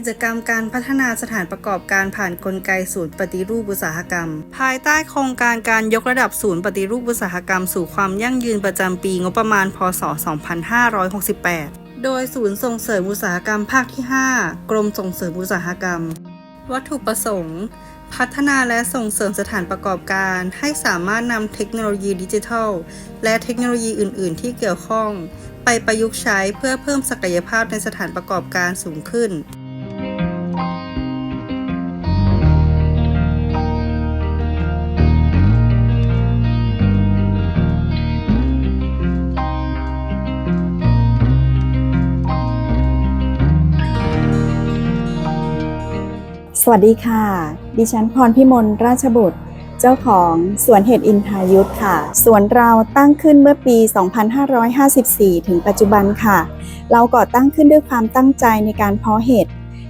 กิจกรรมการพัฒนาสถานประกอบการผ่านกลไกศูนย์ปฏิรูปอุตสาหกรรม ภายใต้โครงการการยกระดับศูนย์ปฏิรูปอุตสาหกรรม สู่ความยั่งยืนประจำปีงบประมาณ พศ 2568 โดยศูนย์ส่งเสริมอุตสาหกรรมภาคที่ 5 กรมส่งเสริมอุตสาหกรรม วัตถุประสงค์ พัฒนาและส่งเสริมสถานประกอบการ ให้สามารถนำเทคโนโลยีดิจิทัล และเทคโนโลยีอื่น ๆ ที่เกี่ยวข้องไปประยุกต์ใช้เพื่อเพิ่มศักยภาพในสถานประกอบการสูงขึ้น วัสดีค่ะ ดิฉันพรพิมลราชบุตร เจ้าของสวนเห็ดอินทายุทธค่ะ สวนเราตั้งขึ้นเมื่อปี 2554 ถึงปัจจุบันค่ะ เราก่อตั้งขึ้นด้วยความตั้งใจในการเพาะเห็ด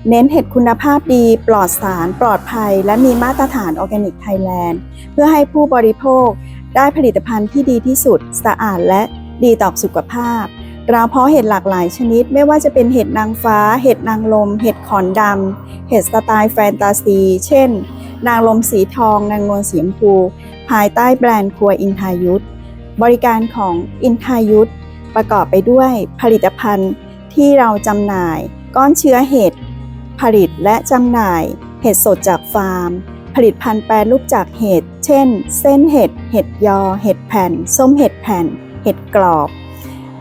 เน้นเห็ดคุณภาพดี ปลอดสาร ปลอดภัย และมีมาตรฐานออร์แกนิกไทยแลนด์ เพื่อให้ผู้บริโภคได้ผลิตภัณฑ์ที่ดีที่สุด สะอาดและดีต่อสุขภาพ เราเพาะเห็ดหลากหลายชนิด ไม่ว่าจะเป็นเห็ดนางฟ้า เห็ดนางลม เห็ดขอนดำ เห็ดสไตล์แฟนตาซี เช่น นางลมสีทอง นางนวลสีชมพู ภายใต้แบรนด์ครัวอินทายุทธบริการของอินทายุทธประกอบไปด้วยผลิตภัณฑ์ที่เราจำหน่าย ก้อนเชื้อเห็ด ผลิตและจำหน่าย เห็ดสดจากฟาร์ม ผลิตภัณฑ์แปรรูปจากเห็ด เช่น เส้นเห็ด เห็ดยอ เห็ดแผ่น ส้มเห็ดแผ่น เห็ดกรอบ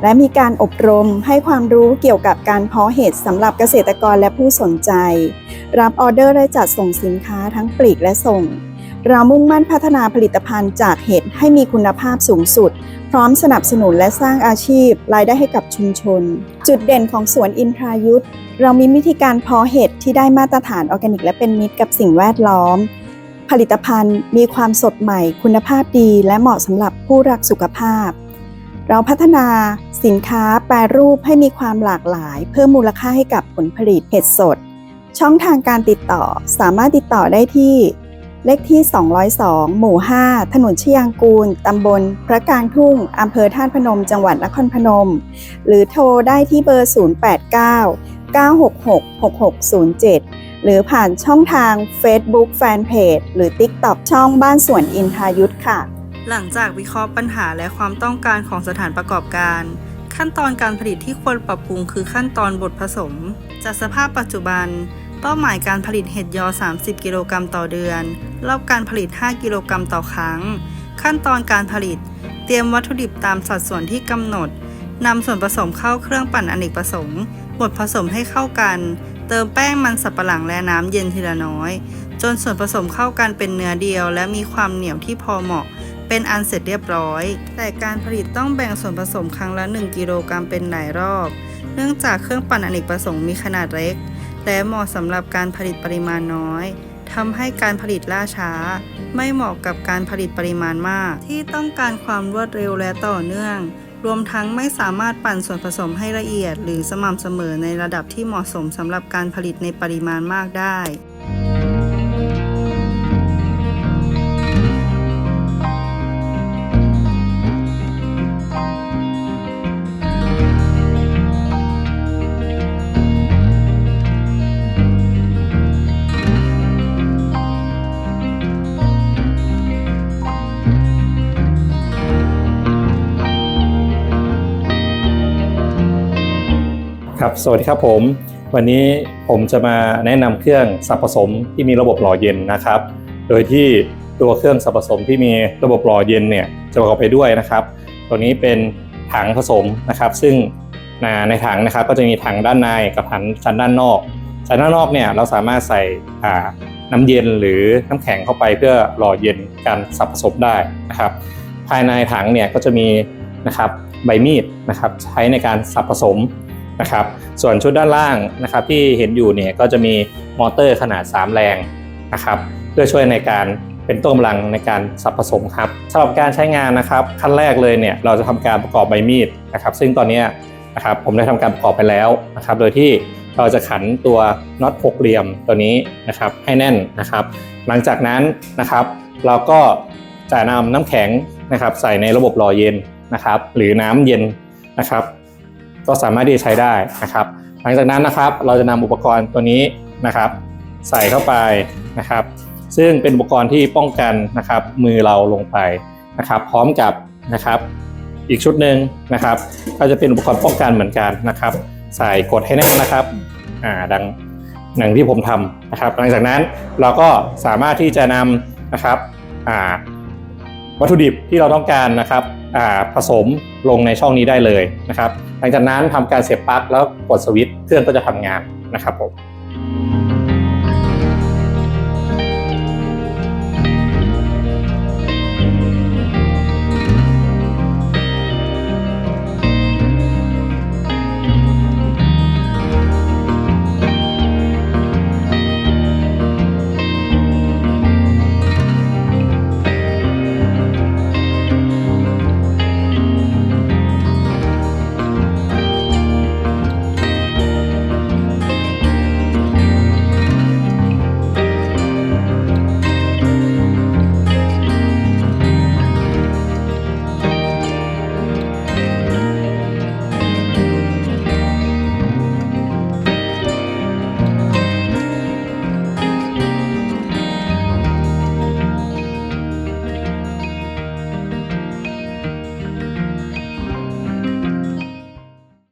และมีการอบรมให้ความรู้เกี่ยวกับการเพาะเห็ดสำหรับเกษตรกรและผู้สนใจ รับออเดอร์และจัดส่งสินค้าทั้งปลีกและส่ง เรามุ่งมั่นพัฒนาผลิตภัณฑ์จากเห็ดให้มีคุณภาพสูงสุด พร้อมสนับสนุนและสร้างอาชีพ รายได้ให้กับชุมชน จุดเด่นของสวนอินทรายุทธเรามีวิธีการเพาะเห็ดที่ได้มาตรฐานออร์แกนิก และเป็นมิตรกับสิ่งแวดล้อม ผลิตภัณฑ์มีความสดใหม่ คุณภาพดี และเหมาะสำหรับผู้รักสุขภาพ เราพัฒนาสินค้าแปรรูปให้มีความหลากหลาย เพิ่มมูลค่าให้กับผลผลิตเห็ดสด ช่องทางการติดต่อสามารถติดต่อได้ที่ เลขที่ 202 หมู่ 5 ถนนชียางกูล ตำบล พระกลางทุ่ง อำเภอท่าพนม จังหวัดนครพนม หรือโทรได้ที่เบอร์ 089 966 6607หรือผ่านช่องทาง Facebook Fanpage หรือ TikTok ช่องบ้านสวนอินทายุทธค่ะ หลังจากวิเคราะห์ปัญหาและความต้องการของสถานประกอบการ ขั้นตอนการผลิตที่ควรปรับปรุงคือขั้นตอนบดผสม จากสภาพปัจจุบัน เป้าหมายการผลิตเห็ดยอ 30 กิโลกรัมต่อเดือน รอบการผลิต 5 กิโลกรัมต่อครั้ง ขั้นตอนการผลิต เตรียมวัตถุดิบตามสัดส่วนที่กำหนดนำส่วนผสมเข้าเครื่องปั่นอเนกประสงค์บดผสมให้เข้ากัน เติมแป้งมันสับปะหลังและน้ำเย็นทีละน้อย จนส่วนผสมเข้ากันเป็นเนื้อเดียว และมีความเหนียวที่พอเหมาะ เป็นอันเสร็จเรียบร้อย แต่การผลิตต้องแบ่งส่วนผสมครั้งละ 1 กิโลกรัมเป็นหลายรอบ เนื่องจากเครื่องปั่นอเนกประสงค์มีขนาดเล็ก และเหมาะสำหรับการผลิตปริมาณน้อยทำให้การผลิตล่าช้า ไม่เหมาะกับการผลิตปริมาณมาก ที่ต้องการความรวดเร็วและต่อเนื่อง รวมทั้งไม่สามารถปั่นส่วนผสมให้ละเอียด หรือสม่ำเสมอในระดับที่เหมาะสมสำหรับการผลิตในปริมาณมากได้ ครับ สวัสดีครับผม วันนี้ผมจะมาแนะนำเครื่องสับผสมที่มีระบบหล่อเย็นนะครับ โดยที่ตัวเครื่องสับผสมที่มีระบบหล่อเย็นเนี่ยจะประกอบไปด้วยนะครับ ตัวนี้เป็นถังผสมนะครับ ซึ่งในถังนะครับก็จะมีถังด้านในกับถังชั้นด้านนอกชั้นด้านนอกเนี่ยเราสามารถใส่น้ำเย็นหรือน้ำแข็งเข้าไปเพื่อหล่อเย็นการสับผสมได้นะครับ ภายในถังเนี่ยก็จะมีนะครับใบมีดนะครับใช้ในการสับผสม นะครับ ส่วนชุดด้านล่างนะครับที่เห็นอยู่เนี่ยก็จะมีมอเตอร์ขนาด 3 แรงนะครับเพื่อช่วยในการเป็นต้นกำลังในการสับผสมครับสำหรับการใช้งานนะครับขั้นแรกเลยเนี่ยเราจะทำการประกอบใบมีดนะครับ ซึ่งตอนนี้นะครับผมได้ทำการประกอบไปแล้วนะครับ โดยที่เราจะขันตัวน็อตหกเหลี่ยมตัวนี้นะครับให้แน่นนะครับ หลังจากนั้นนะครับ เราก็จะนำน้ำแข็งนะครับ ใส่ในระบบหล่อเย็นนะครับ หรือน้ำเย็นนะครับ ก็สามารถที่จะใช้ได้นะครับ หลังจากนั้นนะครับเราจะนำอุปกรณ์ตัวนี้นะครับ ใส่เข้าไปนะครับ ซึ่งเป็นอุปกรณ์ที่ป้องกันนะครับ มือเราลงไปนะครับ พร้อมกับนะครับอีกชุดหนึ่งนะครับก็จะเป็นอุปกรณ์ป้องกันเหมือนกันนะครับ ใส่กดให้แน่นนะครับอ่าดังหนังที่ผมทำนะครับ หลังจากนั้นเราก็สามารถที่จะนำนะครับอ่า วัตถุดิบที่เราต้องการนะครับผสมลงในช่องนี้ได้เลยนะครับ หลังจากนั้นทำการเสียบปลั๊กแล้วกดสวิตช์เครื่องก็จะทำงานนะครับผม